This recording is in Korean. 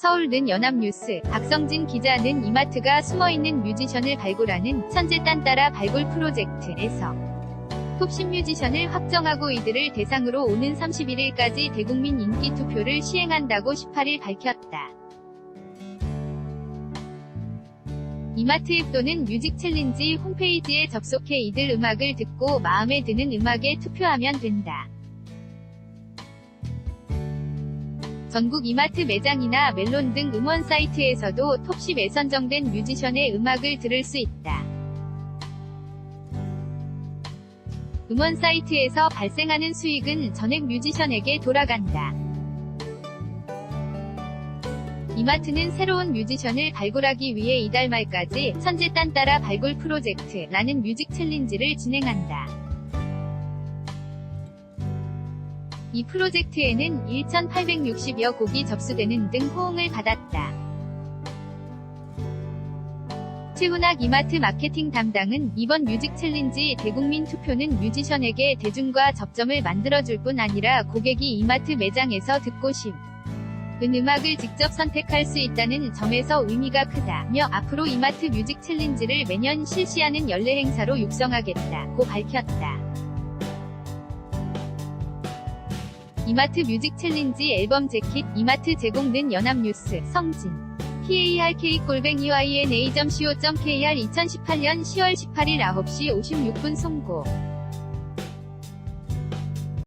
서울는 연합뉴스 박성진 기자는 이마트가 숨어있는 뮤지션을 발굴하는 천재 딴따라 발굴 프로젝트에서 톱 10 뮤지션을 확정하고 이들을 대상으로 오는 31일까지 대국민 인기 투표를 시행한다고 18일 밝혔다. 이마트 앱 또는 뮤직 챌린지 홈페이지에 접속해 이들 음악을 듣고 마음에 드는 음악에 투표하면 된다. 전국 이마트 매장이나 멜론 등 음원 사이트에서도 톱10에 선정된 뮤지션의 음악을 들을 수 있다. 음원 사이트에서 발생하는 수익은 전액 뮤지션에게 돌아간다. 이마트는 새로운 뮤지션을 발굴하기 위해 이달 말까지 천재 딴 따라 발굴 프로젝트라는 뮤직 챌린지를 진행한다. 이 프로젝트에는 1,860여 곡이 접수되는 등 호응을 받았다. 최훈학 이마트 마케팅 담당은 이번 뮤직 챌린지 대국민 투표는 뮤지션에게 대중과 접점을 만들어줄 뿐 아니라 고객이 이마트 매장에서 듣고 싶은 음악을 직접 선택할 수 있다는 점에서 의미가 크다며 앞으로 이마트 뮤직 챌린지를 매년 실시하는 연례 행사로 육성하겠다고 밝혔다. 이마트 뮤직 챌린지 앨범 재킷 이마트 제공된 연합뉴스 성진. PARK-YNA.co.kr 2018년 10월 18일 9시 56분 송고